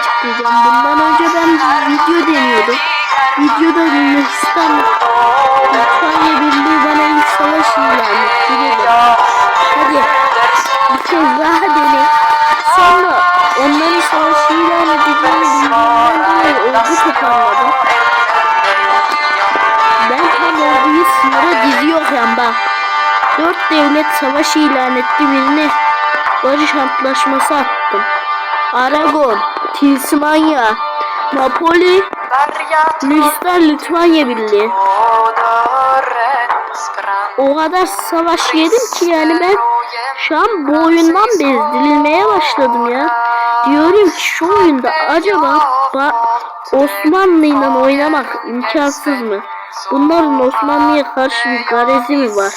açıklayacağım. Bundan önce ben video deniyordum. Videoda Yunanistan Litvanya Birliği bana ilk savaş ilan etti dedi. Hadi bir kez daha dene. Sonra onların savaş ilan edeceğini bildiğinden dolayı ordu toparladı. Ben tam orduyu sınıra diziyorken bak. Dört devlet savaş ilan etti birine barış antlaşması attım. Aragon, Tilsimanya, Napoli, Yunanistan Litvanya Birliği. O kadar savaş yedim ki yani ben şu an bu oyundan bezdirilmeye başladım ya. Diyorum ki şu oyunda acaba ba- Osmanlı ile oynamak imkansız mı? Bunların Osmanlı'ya karşı bir garezi mi var?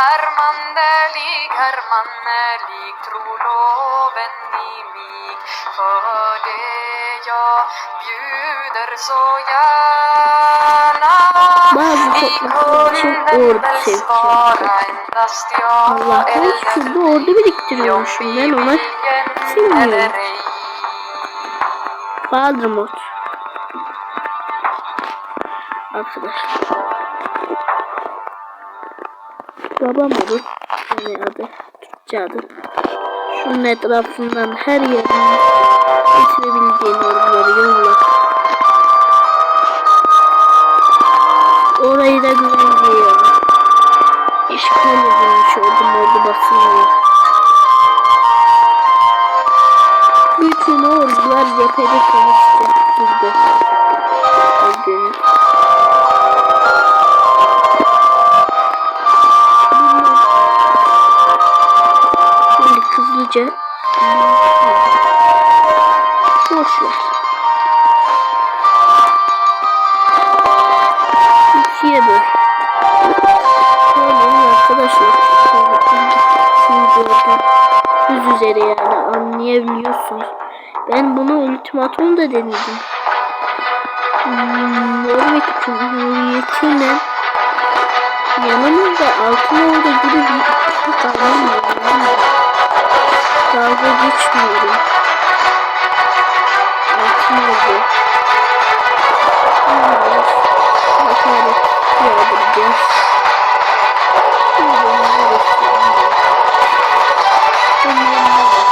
Hermannelik, troloven i mig. För det jag bjuder så gärna Bazı Vi topluluklar için kunde ordu väl sevki. svara endast ja Allah'tan eller şurada ordu biriktiriyormuşum ben ona eller ej. Voldemort. Arkadaşlar. Babam olur. Yani adı. Türkçe adı. Şunun etrafından her yerine getirebileceğin orduları yolla. Orayı da güvenceye. İşgal edilmiş ordum Ben bunu ultimatum da denedim. Hmm, Norveç Cumhuriyeti'nin yanımızda altın orada gibi bir şey kalmıyor. Yani dalga geçmiyorum. Altın orada. Hakaret yağdıracağız. Şimdi neresi?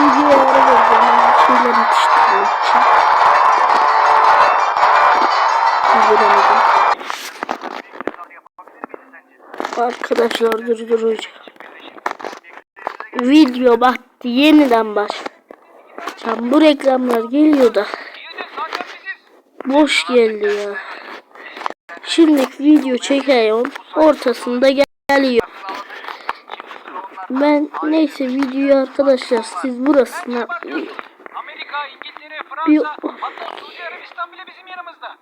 Bilgiye ara vereceğim şeyler yetiştirmek için. Bildiremedim. Arkadaşlar durduracağım. Video baktı yeniden baş. Can bu reklamlar geliyor da boş geldi ya. Şimdi video çekiyorum. Ortasında gel- geliyor. Ben neyse videoyu arkadaşlar siz burasına Amerika, İngiltere, Fransa, hatta Suudi Arabistan bile bizim yanımızda.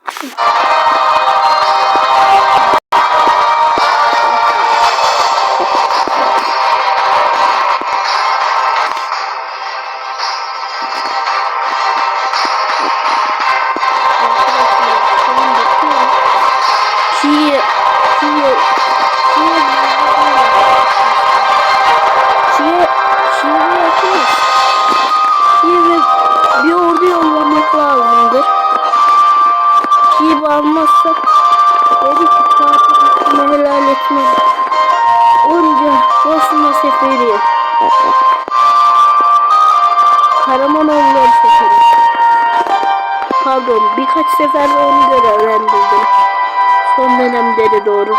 Sefer onu görevlendirdim. Son dönemde doğru.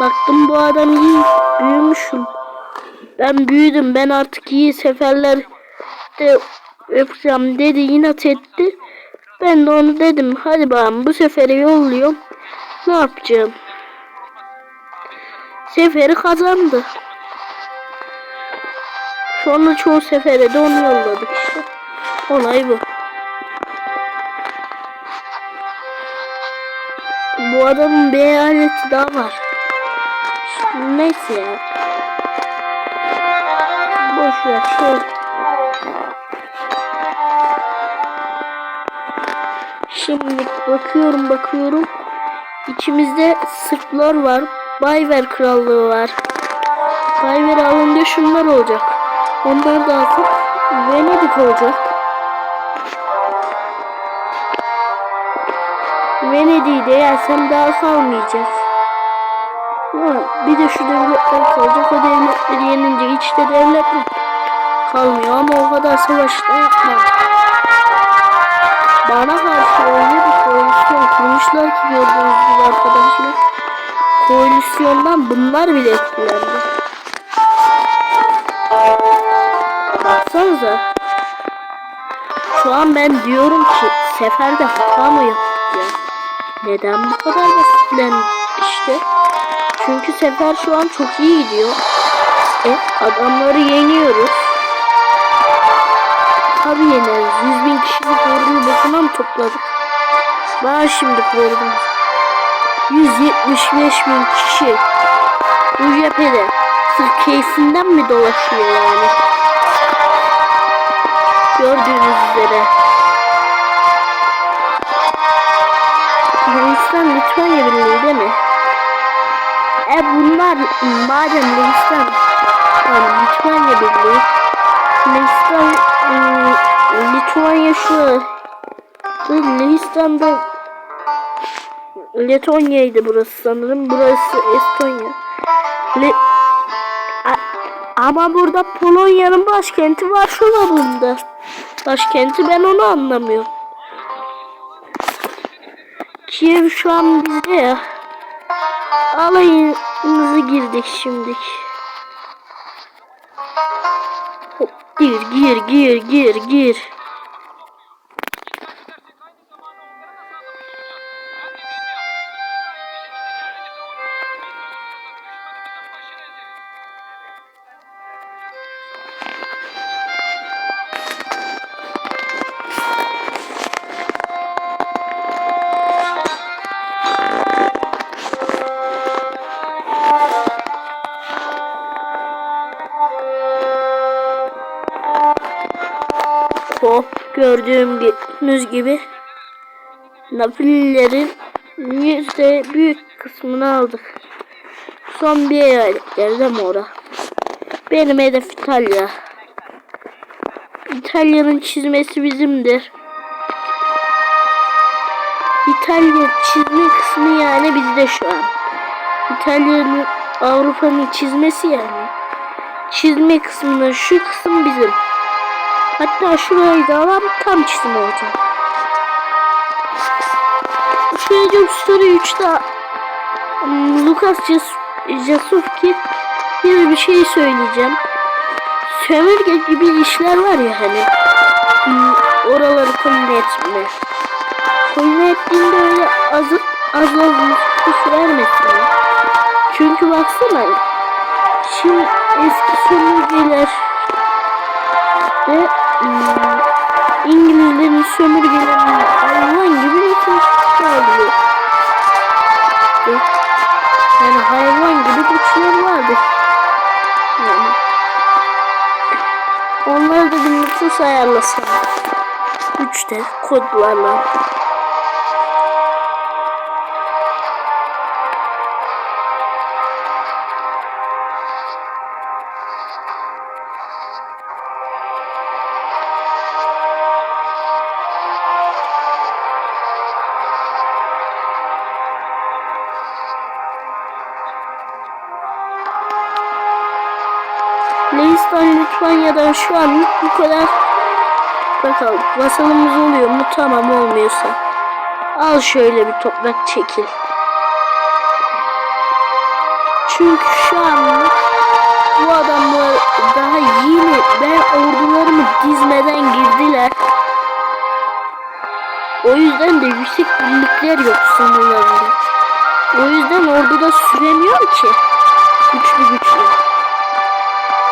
Baktım bu adam iyi büyümüşüm. Ben büyüdüm. Ben artık iyi seferler işte yapacağım dedi inat etti. Ben de onu dedim hadi bakalım bu sefere yolluyorum. Ne yapacağım? Seferi kazandı. Sonra çoğu sefere de onu yolladık işte. Olay bu. Bu adamın bir eyaleti daha var. Neyse ya. Boş ver şey. Şimdi bakıyorum bakıyorum. İçimizde Sırplar var. Bayver Krallığı var. Bayver alınca şunlar olacak. Onlar da atıp Venedik olacak. Venedik'de yersem daha kalmayacak. Ha, bir de şu devletler kalacak. O devletleri yenince içte devletler kalmıyor ama o kadar savaşta yapmam. Bana karşı öyle bir koalisyon kurmuşlar ki gördüğünüz gibi arkadaşlar. Koalisyondan bunlar bile etkilendi. Baksanıza. Şu an ben diyorum ki seferde hata mı yaptık ya? Neden bu kadar basitlen işte? Çünkü sefer şu an çok iyi gidiyor. E adamları yeniyoruz. Tabii yeneriz. 100 bin kişilik orduyu boşuna mı topladık? Var şimdi ordumuz. 175 bin kişi. Bu cephede. Sırf keyfinden mi dolaşıyor yani? Gördüğünüz üzere. Yunanistan Litvanya Birliği değil mi? E bunlar madem Yunanistan yani Litvanya Birliği Yunanistan ıı, Litvanya şu Yunanistan'da Letonya'ydı burası sanırım. Burası Estonya. Le A- ama burada Polonya'nın başkenti Varşova bunda. Başkenti ben onu anlamıyorum. Kiev şu an bizde ya. Alayınızı girdik şimdi. Hop, gir gir gir gir gir. Hop gördüğümüz gibi Napolilerin yüzde büyük kısmını aldık. Son bir eyaletleri de Mora. Benim hedef İtalya. İtalya'nın çizmesi bizimdir. İtalya çizme kısmı yani bizde şu an. İtalya'nın Avrupa'nın çizmesi yani. Çizme kısmının şu kısım bizim. Hatta şurayı da alan tam çizim olacak. Şöyle Story 3'te hmm, Lucas Jas- Jasovski bir bir şey söyleyeceğim. Sömürge gibi işler var ya hani. hmm, Oraları koline etme. Koline ettiğinde öyle az az olmuş hiç vermesin. ya. Çünkü baksana şimdi eski sömürgeler ve İngilizlerin sömürgelerinin hayvan gibi nüfus oluyor. Ve Yani hayvan gibi güçleri vardı. Yani. Onları da bir nüfus ayarlasana. Üçte kodlarla. Ama şu an bu kadar bakalım vasalımız oluyor mu tamam olmuyorsa al şöyle bir toprak çekil. Çünkü şu an bu adamlar daha yeni ben ordularımı dizmeden girdiler. O yüzden de yüksek birlikler yok sınırlarında. O yüzden orduda süremiyor ki. Güçlü güçlü.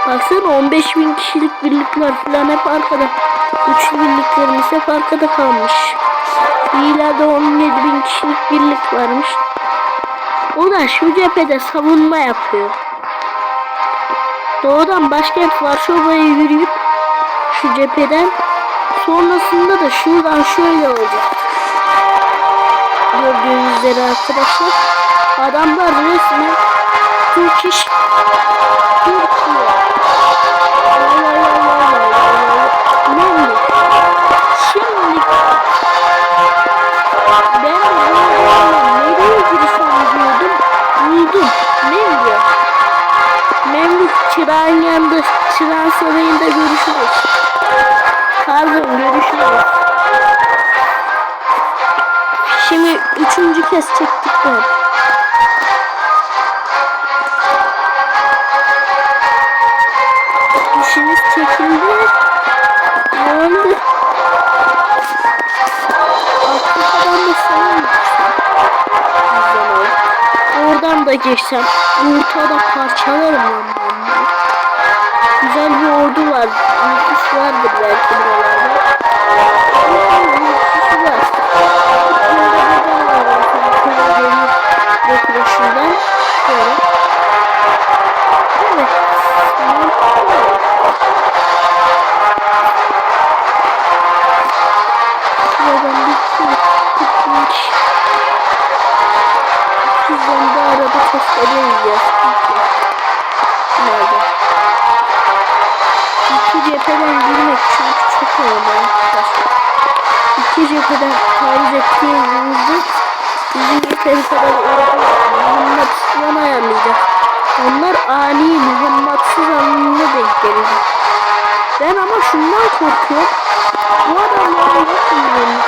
Baksana 15 bin kişilik birlikler falan hep arkada. Güçlü birliklerimiz hep arkada kalmış. İleride 17 bin kişilik birlik varmış. O da şu cephede savunma yapıyor. Doğudan başkent Varşova'ya yürüyüp şu cepheden sonrasında da şuradan şöyle olacak. Gördüğünüz üzere arkadaşlar adamlar resmen Türk iş Çırağın yanında, çırağın sarayında görüşürüz. Pardon görüşürüz. Şimdi üçüncü kez çektik ben. İşiniz çekildi. Ne oldu? Afrika'dan da Oradan da geçsem ortada parçalarım ben. Bunu. Güzel bir ordu var. Nüfus vardır belki buralarda. Nüfusu var. Burada bir daha var. Mesela demir dekorasyondan şöyle. Evet. Şuradan bir şey tutmuş. Sizden de arada testleri ya. Cepheden girmek çok önemli arkadaşlar. İki cepheden taarruz ettiğimizde bizim yeteri kadar orada mühimmatsızdan ayarlayacak. Onlar ani mühimmatsız anlamına denk gelecek. Ben ama şundan korkuyorum. Bu adamlar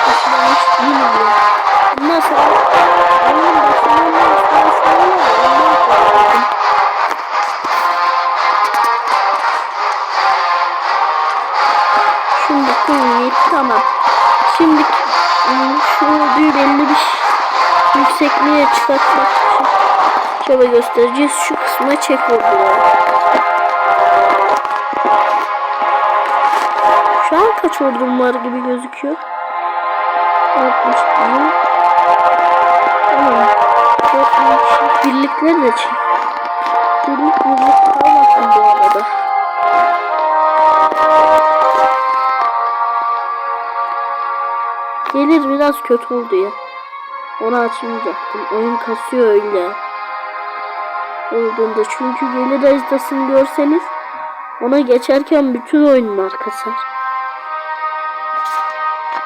taşıdan hiç bilmiyorum. Bundan sonra ım, şu orduyu belli bir yüksekliğe çıkartmak için çaba göstereceğiz. Şu kısma çek orduları. Şu an kaç ordum var gibi gözüküyor? 60 tane. Tamam. 4000 kişi birlikler de çek. Birlik birlik kötü oldu ya. Onu açmayacaktım. Oyun kasıyor öyle. Olduğunda çünkü gelir haritasını görseniz ona geçerken bütün oyunlar kasar.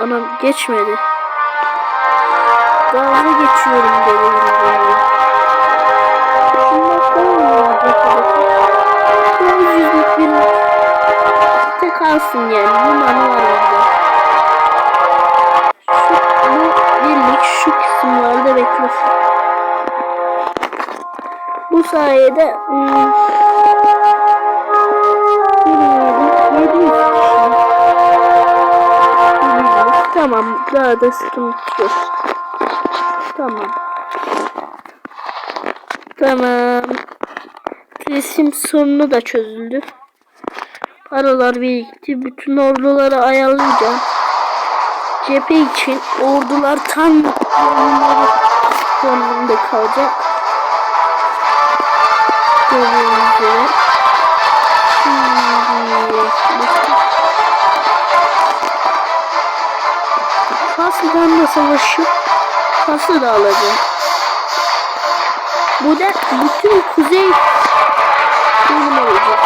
Anam geçmedi. Gaza geçiyorum Bu tek kalsın yani. Limanı var Bu sayede hmm, bilmiyorum, 700 kişi. Birlik. Tamam daha da sıkıntı yok. Tamam. Tamam. Resim sorunu da çözüldü. Paralar birikti. Bütün orduları ayarlayacağım. Cephe için ordular tam konumunda kalacak. Şimdi Faslı'dan da savaşıp Faslı da alacağım. Bu da bütün kuzey benim olacak.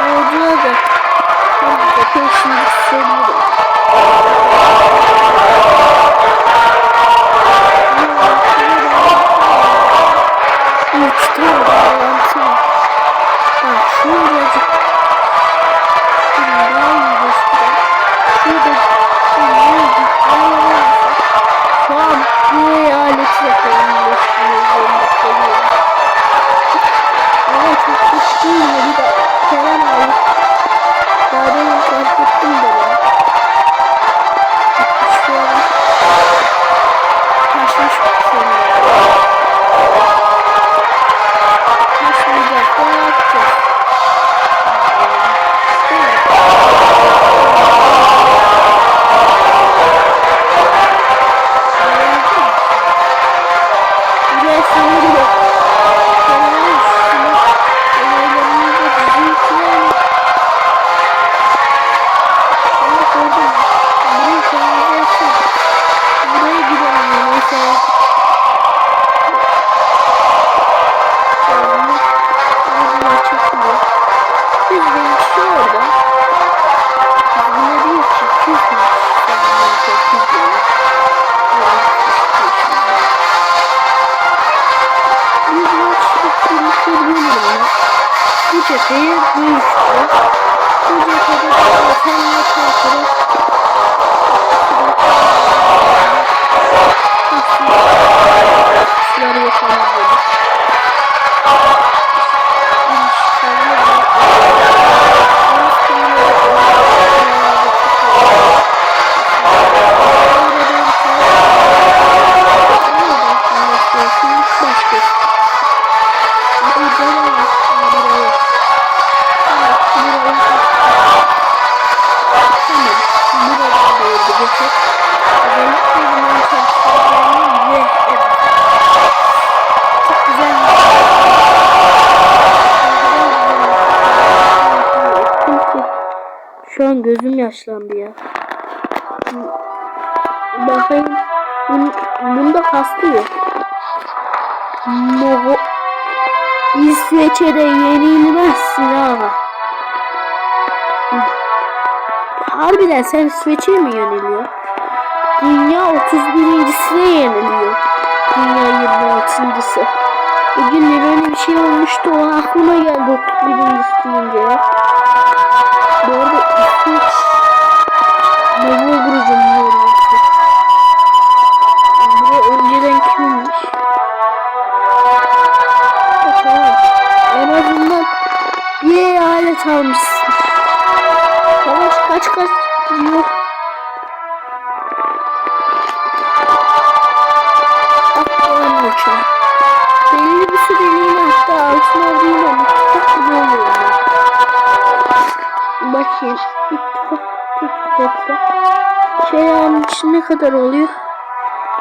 Orduya da bakın şimdi söylüyorum. Üç tane bulabilirim ama bu cepheye bu işte. Bu cephede zaten yaparsanız Silahı yapalım. Gözüm yaşlandı ya. Bakayım. Bun, bunda kastı yok. Mogo. İsveç'e de yenilmezsin ama. Harbiden sen İsveç'e mi yeniliyor? Dünya 31.sine yeniliyor. Dünya 26.sı. Bugün böyle bir şey olmuştu. O aklıma geldi 31.si deyince ya. Bu arada Novo grubun yorulması. Buraya önceden kimmiş? Tamam. En azından bir alet almışsın. Şeylerin için ne kadar oluyor?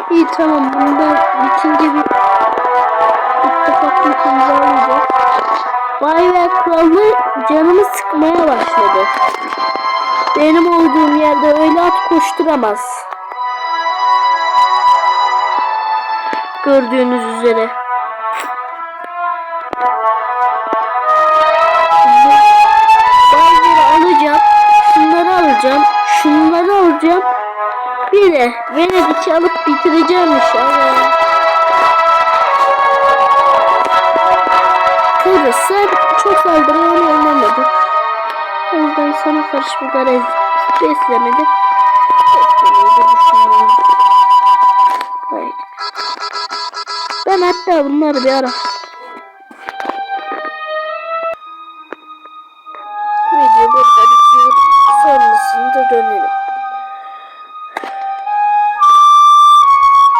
İyi tamam bundan bitince bir ittifaklık imzalayacağım. Vay ve kralı canımı sıkmaya başladı. Benim olduğum yerde öyle at koşturamaz. Gördüğünüz üzere. De Venedik'i alıp bitireceğim inşallah. Kıbrıs'a çok saldırıya oynamadı. O yüzden sana karşı bir garez beslemedi. Beslemeyi de düşünmüyorum. Haydi. Ben hatta bunları bir ara